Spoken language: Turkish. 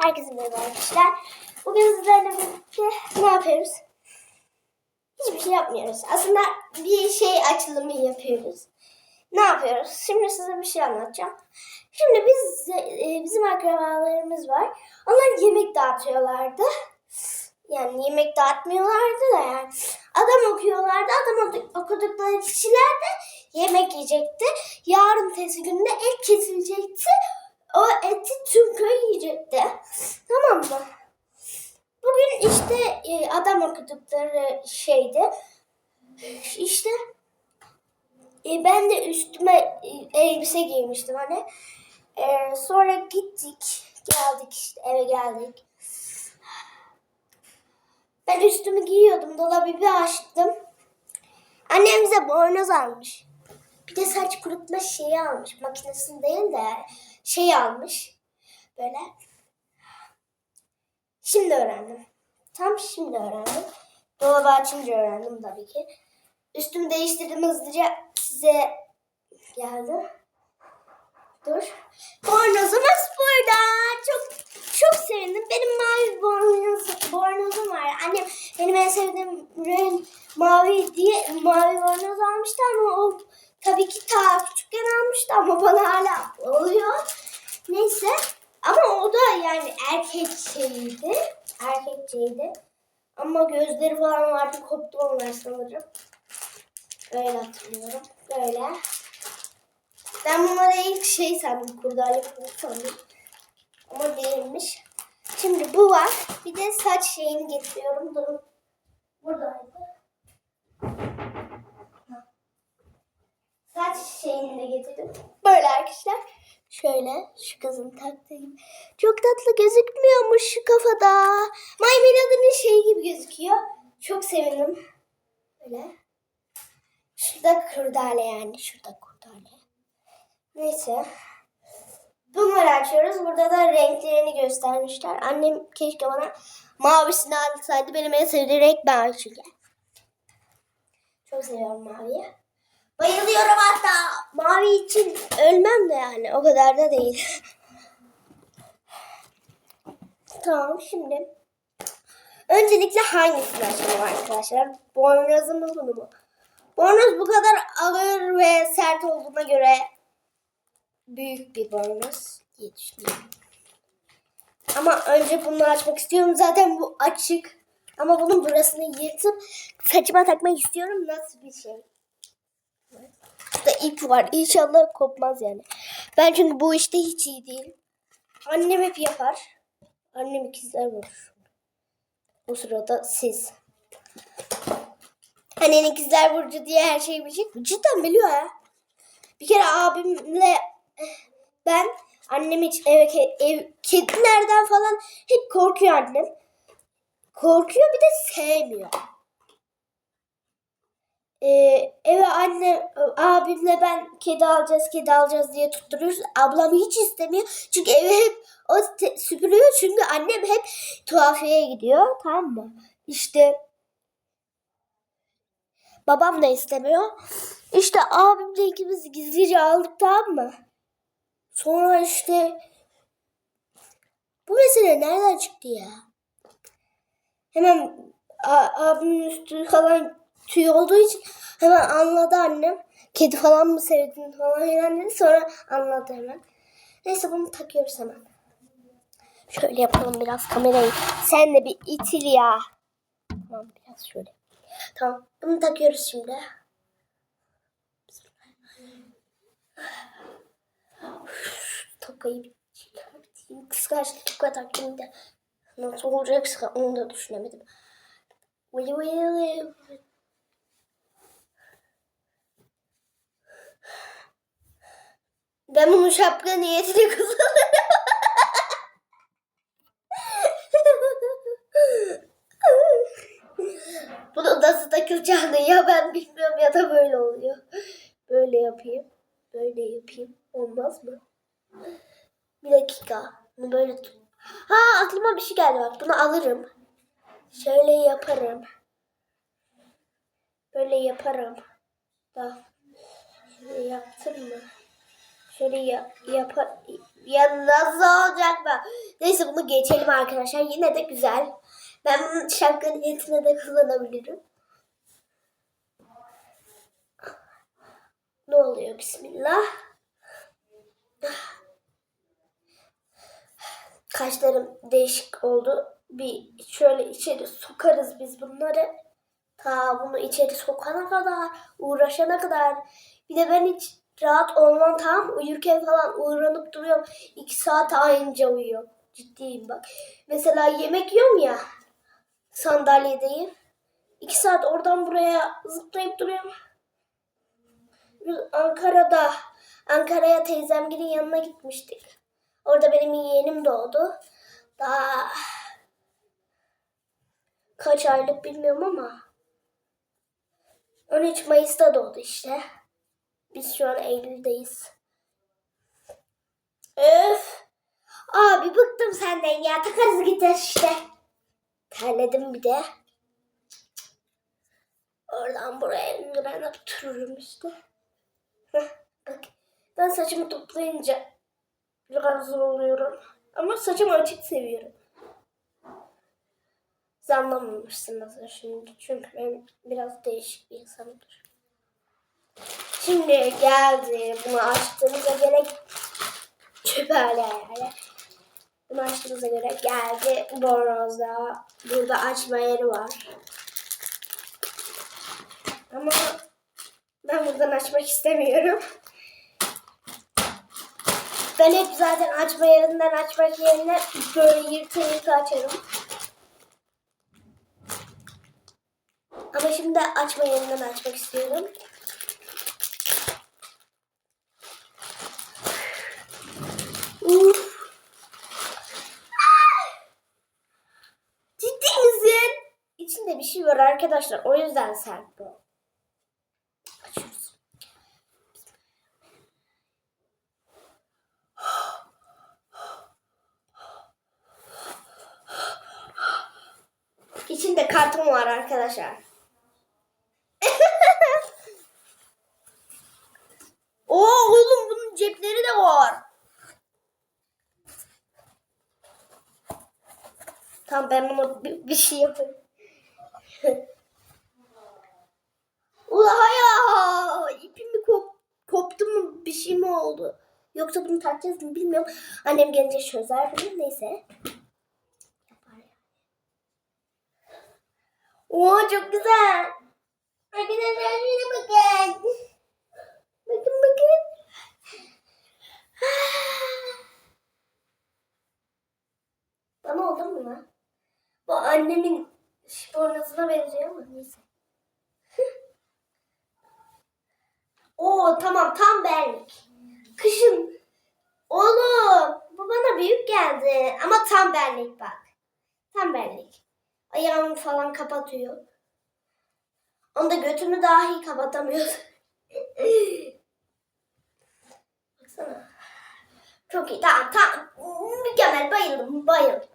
Herkese merhaba arkadaşlar. Bugün sizlerle birlikte ne yapıyoruz? Hiçbir şey yapmıyoruz. Aslında bir şey açılımı yapıyoruz. Ne yapıyoruz? Şimdi size bir şey anlatacağım. Şimdi biz e, bizim akrabalarımız var. Onlar yemek dağıtıyorlardı. Yani yemek dağıtmıyorlardı da yani. Adam okuyorlardı. Adam oku- okudukları kişiler de yemek yiyecekti. Yarın tezi günde et kesilecekti. O eti tüm köy yiyecekti. Tamam mı? Bugün işte e, adam okudukları şeydi. İşte e, ben de üstüme e, elbise giymiştim hani. Sonra gittik. Geldik işte eve geldik. Ben üstümü giyiyordum. Dolabı bir açtım. Annem bize bornoz almış. Bir de saç kurutma şeyi almış. Makinesini değil de şey almış. Böyle. Şimdi öğrendim. Tam şimdi öğrendim. Dolabı açınca öğrendim tabii ki. Üstümü değiştirdim hızlıca size geldi. Dur. Bornozumuz burada. Çok çok sevindim. Benim mavi bornoz, bornozum var. Annem benim en sevdiğim renk mavi diye mavi bornoz almıştı ama o tabii ki ta küçükken almıştı ama bana hala oluyor. Neyse. Ama o da yani erkek şeyiydi. Erkek şeydi. Ama gözleri falan vardı koptu onlar sanırım. Böyle hatırlıyorum. Böyle. Ben bunları ilk şey sandım. Kurdale kılıç sandım. Ama değilmiş. Şimdi bu var. Bir de saç şeyini getiriyorum. Durun. Buradaydı. Saç şeyini getirdim. Böyle arkadaşlar. Şöyle şu kızın taktığım. Çok tatlı gözükmüyormuş şu kafada. My Melody'nin şeyi gibi gözüküyor. Çok sevindim. Böyle. Şurada kurdale yani. Şurada kurdale. Neyse. Bunları açıyoruz. Burada da renklerini göstermişler. Annem keşke bana mavisini alsaydı. Benim en sevdiğim renk mavi çünkü. Çok seviyorum maviyi. Bayılıyorum. Mavi için ölmem de yani. O kadar da değil. tamam şimdi. Öncelikle hangisini açalım arkadaşlar? Bornozum mu bunu mu? Bornoz bu kadar ağır ve sert olduğuna göre büyük bir bornoz diye düşünüyorum. Ama önce bunu açmak istiyorum. Zaten bu açık. Ama bunun burasını yırtıp saçıma takmak istiyorum. Nasıl bir şey? Burada ip var. İnşallah kopmaz yani. Ben çünkü bu işte hiç iyi değilim. Annem hep yapar. Annem ikizler var. Bu sırada siz. Annen ikizler burcu diye her şeyi bilecek? Cidden biliyor ha. Bir kere abimle ben annem hiç eve, ev, kedilerden falan hep korkuyor annem. Korkuyor bir de sevmiyor. Ee, eve anne, abimle ben kedi alacağız, kedi alacağız diye tutturuyoruz. Ablam hiç istemiyor. Çünkü eve hep o süpürüyor. Çünkü annem hep tuhafiyeye gidiyor. Tamam mı? İşte babam da istemiyor. İşte abimle ikimiz gizlice aldık tamam mı? Sonra işte bu mesele nereden çıktı ya? Hemen abimin üstü falan tüy olduğu için hemen anladı annem. Kedi falan mı sevdin falan filan dedi. Sonra anladı hemen. Neyse bunu takıyoruz hemen. Şöyle yapalım biraz kamerayı. Sen de bir itil ya. Tamam biraz şöyle. Tamam bunu takıyoruz şimdi. Takayım da nasıl olacaksa onu da düşünemedim. Vılı vılı. Ben bunu şapka niyetine kullanırım. Bunu nasıl takılacağını ya ben bilmiyorum ya da böyle oluyor. Böyle yapayım. Böyle yapayım. Olmaz mı? Bir dakika. Bunu böyle tut. Ha aklıma bir şey geldi bak. Bunu alırım. Şöyle yaparım. Böyle yaparım. Da. Şöyle yaptım mı? Şöyle ya, yapar, Ya nasıl olacak mı? Neyse bunu geçelim arkadaşlar. Yine de güzel. Ben bunu şapka niyetine de kullanabilirim. Ne oluyor bismillah. Kaşlarım değişik oldu. Bir şöyle içeri sokarız biz bunları. Ta bunu içeri sokana kadar, uğraşana kadar. Bir de ben hiç rahat olmam tamam Uyurken falan uğranıp duruyorum. İki saat aynıca uyuyorum. Ciddiyim bak. Mesela yemek yiyorum ya. Sandalyedeyim. İki saat oradan buraya zıplayıp duruyorum. Ankara'da, Ankara'ya teyzemgilin yanına gitmiştik. Orada benim yeğenim doğdu. Daha kaç aylık bilmiyorum ama 13 Mayıs'ta doğdu işte. Biz şu an Eylül'deyiz. Öf! Abi bıktım senden ya. Takarız gider işte. Terledim bir de. Oradan buraya indiren otururum işte. Heh, bak ben saçımı toplayınca biraz oluyorum. Ama saçımı açık seviyorum. Siz anlamamışsınızdır şimdi. Çünkü ben biraz değişik bir insanımdır. Şimdi geldi. Bunu açtığımıza göre şüpheli yani. Bunu açtığımıza göre geldi. Bornozda. Burada açma yeri var. Ama ben buradan açmak istemiyorum. Ben hep zaten açma yerinden açmak yerine böyle yırtı yırtı açarım. Ama şimdi açma yerinden açmak istiyorum. Uf. Ah! Ciddi misin? İçinde bir şey var arkadaşlar. O yüzden sert bu. Açıyoruz. İçinde karton var arkadaşlar. Oo oğlum bunun cepleri de var. Tamam ben buna bir, bir şey yapayım. Ula ya ipim kop, koptu mu bir şey mi oldu? Yoksa bunu takacağız mı bilmiyorum. Annem gelince çözer bunu neyse. Oo çok güzel. Arkadaşlar şuna bakın. Bakın bakın. Bana oldu mu lan? Bu annemin bornozuna benziyor ama neyse. Oo tamam tam benlik. Kışın. Oğlum bu bana büyük geldi. Ama tam benlik bak. Tam benlik. Ayağımı falan kapatıyor. Onda götümü dahi kapatamıyor. Baksana. Çok iyi. Tamam tamam. Mükemmel bayıldım bayıldım.